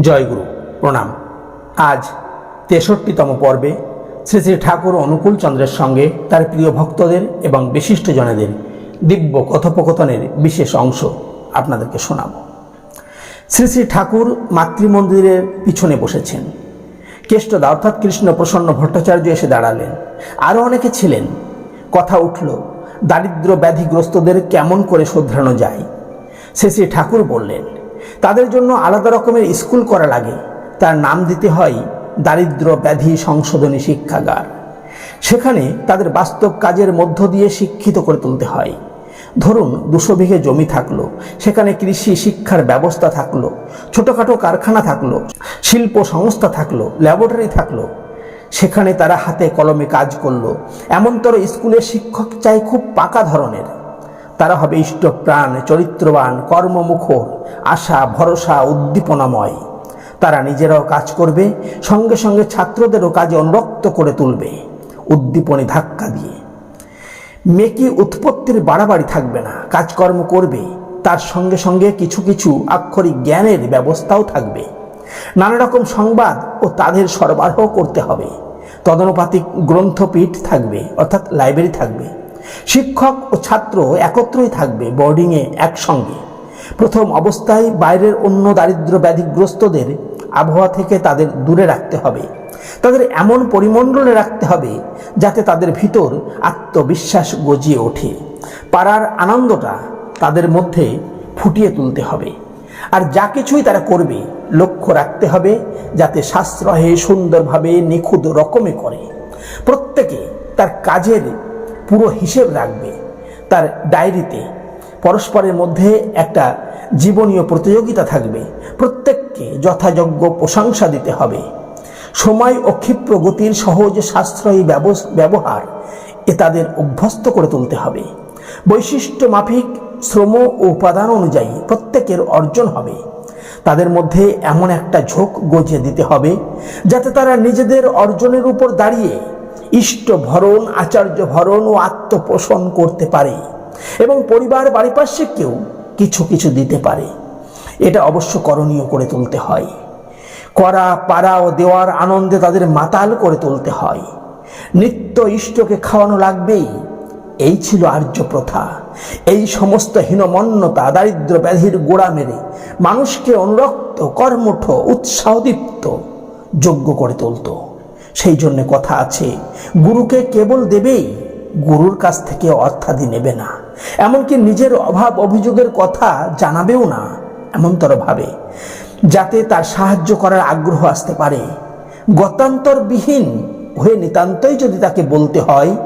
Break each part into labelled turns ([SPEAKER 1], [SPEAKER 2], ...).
[SPEAKER 1] জয়গুরু। প্রণাম। আজ তেষট্টিতম পর্বে শ্রী শ্রী ঠাকুর অনুকূল চন্দ্রের সঙ্গে তার প্রিয় ভক্তদের এবং বিশিষ্টজনেদের দিব্য কথোপকথনের বিশেষ অংশ আপনাদেরকে শোনাব। শ্রী শ্রী ঠাকুর মাতৃমন্দিরের পিছনে বসেছেন। কেষ্টদা অর্থাৎ কৃষ্ণ প্রসন্ন ভট্টাচার্য এসে দাঁড়ালেন। আরও অনেকে ছিলেন। কথা উঠল দারিদ্র ব্যাধিগ্রস্তদের কেমন করে শোধরানো যায়? শ্রী শ্রী ঠাকুর বললেন তাদের জন্য আলাদা রকমের স্কুল করা লাগে। তার নাম দিতে হয় দারিদ্র ব্যাধি সংশোধনী শিক্ষাগার। সেখানে তাদের বাস্তব কাজের মধ্য দিয়ে শিক্ষিত করে তুলতে হয়। ধরুন, দুশো বিঘে জমি থাকল, সেখানে কৃষি শিক্ষার ব্যবস্থা থাকল, ছোটোখাটো কারখানা থাকল, শিল্প সংস্থা থাকল, ল্যাবরেটরি থাকল। সেখানে তারা হাতে কলমে কাজ করল। এমনতর স্কুলের শিক্ষক চাই খুব পাকা ধরনের। তারা হবে ইষ্টপ্রাণ, চরিত্রবান, কর্মমুখর, আশা, ভরসা, উদ্দীপনাময়। তারা নিজেরাও কাজ করবে, সঙ্গে সঙ্গে ছাত্রদেরও কাজে অনুরক্ত করে তুলবে, উদ্দীপনে ধাক্কা দিয়ে। মেকি উৎপত্তির বাড়াবাড়ি থাকবে না, কাজকর্ম করবে, তার সঙ্গে সঙ্গে কিছু কিছু আক্ষরিক জ্ঞানের ব্যবস্থাও থাকবে। নানা রকম সংবাদ ও তাদের সরবরাহ করতে হবে। তদনুপাতিক গ্রন্থপীঠ থাকবে, অর্থাৎ লাইব্রেরি থাকবে। শিক্ষক ও ছাত্র একত্রই থাকবে বোর্ডিংয়ে একসঙ্গে। প্রথম অবস্থায় বাইরের অন্য দারিদ্র ব্যাধিগ্রস্তদের আবহাওয়া থেকে তাদের দূরে রাখতে হবে। তাদের এমন পরিমণ্ডলে রাখতে হবে যাতে তাদের ভিতর আত্মবিশ্বাস গজিয়ে ওঠে। পাড়ার আনন্দটা তাদের মধ্যে ফুটিয়ে তুলতে হবে। আর যা কিছুই তারা করবে লক্ষ্য রাখতে হবে যাতে সাশ্রয়ে সুন্দরভাবে নিখুঁত রকমে করে। প্রত্যেকে তার কাজের পুরো হিসেব রাখবে। তার ডায়েরিতে পরস্পরের মধ্যে একটা জীবনীয় প্রতিযোগিতা থাকবে। প্রত্যেককে যথাযোগ্য প্রশংসা দিতে হবে। সময় ও ক্ষিপ্র গতির সহজ সাশ্রয়ী ব্যবহার এ তাদের অভ্যস্ত করে তুলতে হবে। বৈশিষ্ট্য মাফিক, শ্রম ও উপাদান অনুযায়ী প্রত্যেকের অর্জন হবে। তাদের মধ্যে এমন একটা ঝোঁক গজিয়ে দিতে হবে যাতে তারা নিজেদের অর্জনের উপর দাঁড়িয়ে ইষ্ট ভরণ, আচার্য ভরণ ও আত্মপোষণ করতে পারে এবং পরিবার পারিপার্শ্বিককেও কিছু কিছু দিতে পারে। এটা অবশ্য করণীয় করে তুলতে হয়। করা, পারা ও দেওয়ার আনন্দে তাদের মাতাল করে তুলতে হয়। নিত্য ইষ্টকে খাওয়ানো লাগবেই। এই ছিল আর্য প্রথা। এই সমস্ত হীনমন্যতা, দারিদ্র ব্যাধির গোড়া মেরে মানুষকে অনুরক্ত, কর্মঠ, উৎসাহদীপ্ত, যোগ্য করে তুলত। সেই জন্যে কথা আছে, গুরুকে কেবল দেবেই গুরুর কাছ থেকে অর্থাদি নেবে না। এমনকি নিজের অভাব অভিযোগের কথা জানাবেও না, এমনতর ভাবে, যাতে তার সাহায্য করার আগ্রহ আসতে পারে। গতান্তরবিহীন হয়ে নিতান্তই যদি তাকে বলতে হয়,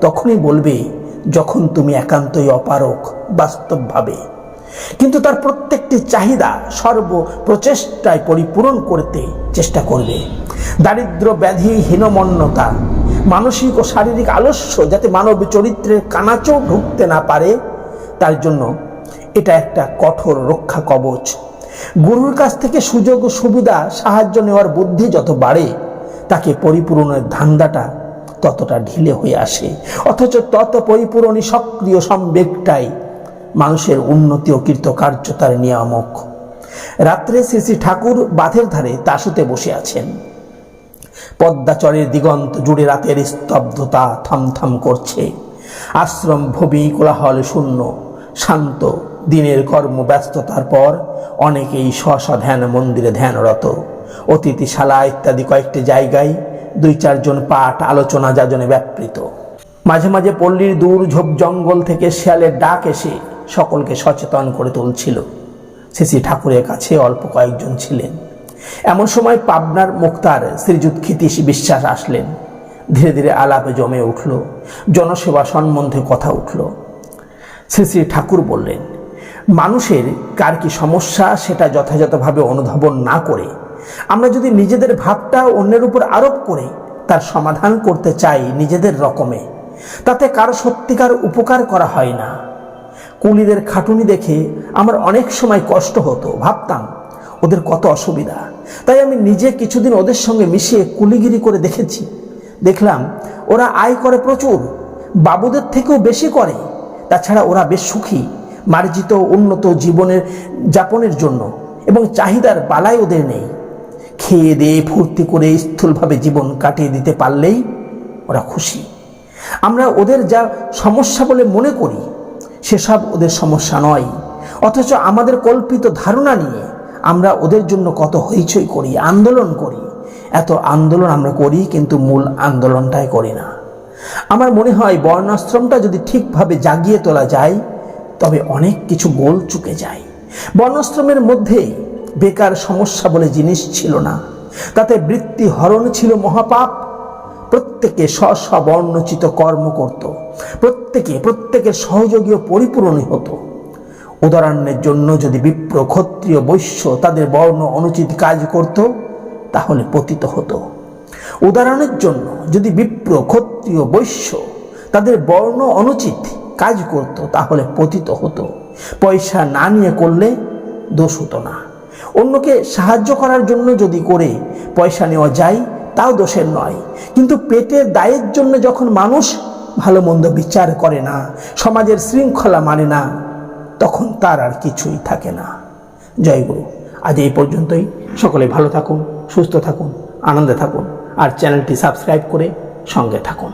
[SPEAKER 1] তখনই বলবে, যখন তুমি একান্তই অপারক, বাস্তবভাবে। কিন্তু তার প্রত্যেকটি চাহিদা সর্ব প্রচেষ্টায় পরিপূরণ করতে চেষ্টা করবে। দারিদ্র ব্যাধি হীনমন্যতা। মানসিক ও শারীরিক আলস্য যাতে মানব চরিত্রের কানাচও ঢুকতে না পারে, তার জন্য এটা একটা কঠোর রক্ষা কবচ। গুরুর কাছ থেকে সুযোগ ও সুবিধা, সাহায্য নেওয়ার বুদ্ধি যত বাড়ে, তাকে পরিপূরণের ধান্দাটা ততটা ঢিলে হয়ে আসে। অথচ তত পরিপূরণী সক্রিয় সম্বেগটাই মানুষের উন্নতি ও কৃতকার্যতার নিয়ামক। রাত্রে শ্রী শ্রী ঠাকুর বাঁধের ধারে তাসুতে বসে আছেন। পদ্মাচরের দিগন্ত জুড়ে রাতের স্তব্ধতা থমথম করছে। আশ্রম ভবি কোলাহল শূন্য। শান্ত দিনের কর্ম ব্যস্ততার পর অনেকেই স্ব ধ্যান মন্দিরে ধ্যানরত। অতিথিশালা ইত্যাদি কয়েকটি জায়গায় দুই চারজন পাঠ, আলোচনা যাজনে ব্যাপৃত। মাঝে মাঝে পল্লীর দূর ঝোপ জঙ্গল থেকে শেয়ালের ডাক এসে সকলকে সচেতন করে তুলছিল। শ্রী ঠাকুরের কাছে অল্প কয়েকজন ছিলেন। এমন সময় পাবনার মুক্তার শ্রীযুত ক্ষিতীশ বিশ্বাস আসলেন। ধীরে ধীরে আলাপে জমে উঠল, জনসেবা সম্বন্ধে কথা উঠল। শ্রী শ্রী ঠাকুর বললেন, মানুষের কার কি সমস্যা সেটা যথাযথভাবে অনুধাবন না করে, আমরা যদি নিজেদের ভাবটা অন্যের উপর আরোপ করে, তার সমাধান করতে চাই নিজেদের রকমে, তাতে কারও সত্যিকার উপকার করা হয় না। কুলিদের খাটুনি দেখে আমার অনেক সময় কষ্ট হতো, ভাবতাম ওদের কত অসুবিধা। তাই আমি নিজে কিছুদিন ওদের সঙ্গে মিশিয়ে কুলিগিরি করে দেখেছি। দেখলাম, ওরা আয় করে প্রচুর, বাবুদের থেকেও বেশি করে। তাছাড়া ওরা বেশ সুখী, মার্জিত উন্নত জীবনের, যাপনের জন্য, এবং চাহিদার বালাই ওদের নেই। খেয়ে দিয়ে ফুর্তি করে স্থূলভাবে জীবন কাটিয়ে দিতে পারলেই ওরা খুশি। আমরা ওদের যা সমস্যা বলে মনে করি, সেসব ওদের সমস্যা নয়। অথচ আমাদের কল্পিত ধারণা নিয়ে আমরা ওদের জন্য কত হইচই করি, আন্দোলন করি। এত আন্দোলন আমরা করি, কিন্তু মূল আন্দোলনটাই করি না। আমার মনে হয় বর্ণাশ্রমটা যদি ঠিকভাবে জাগিয়ে তোলা যায়, তবে অনেক কিছু গোল চুকে যায়। বর্ণাশ্রমের মধ্যে বেকার সমস্যা বলে জিনিস ছিল না। তাতে বৃত্তি হরণ ছিল মহাপাপ। প্রত্যেকে স্ব স্ববর্ণচিত কর্ম করত। প্রত্যেকে প্রত্যেকের সহযোগীয় পরিপূরণই হতো। উদাহরণের জন্য যদি বিপ্র ক্ষত্রিয় বৈশ্য তাদের বর্ণ অনুচিত কাজ করত, তাহলে পতিত হতো। উদাহরণের জন্য যদি বিপ্র ক্ষত্রিয় বৈশ্য তাদের বর্ণ অনুচিত কাজ করত, তাহলে পতিত হতো। পয়সা না নিয়ে করলে দোষ হতো না। অন্যকে সাহায্য করার জন্য যদি করে পয়সা নেওয়া যায়, তাও দোষের নয়। কিন্তু পেটের দায়ের জন্য যখন মানুষ ভালো মন্দ বিচার করে না, সমাজের শৃঙ্খলা মানে না তখন তার আর কিছুই থাকে না। জয় গুরু, আজ এই পর্যন্তই। সকলে ভালো থাকুন, সুস্থ থাকুন, আনন্দে থাকুন, আর চ্যানেলটি সাবস্ক্রাইব করে সঙ্গে থাকুন।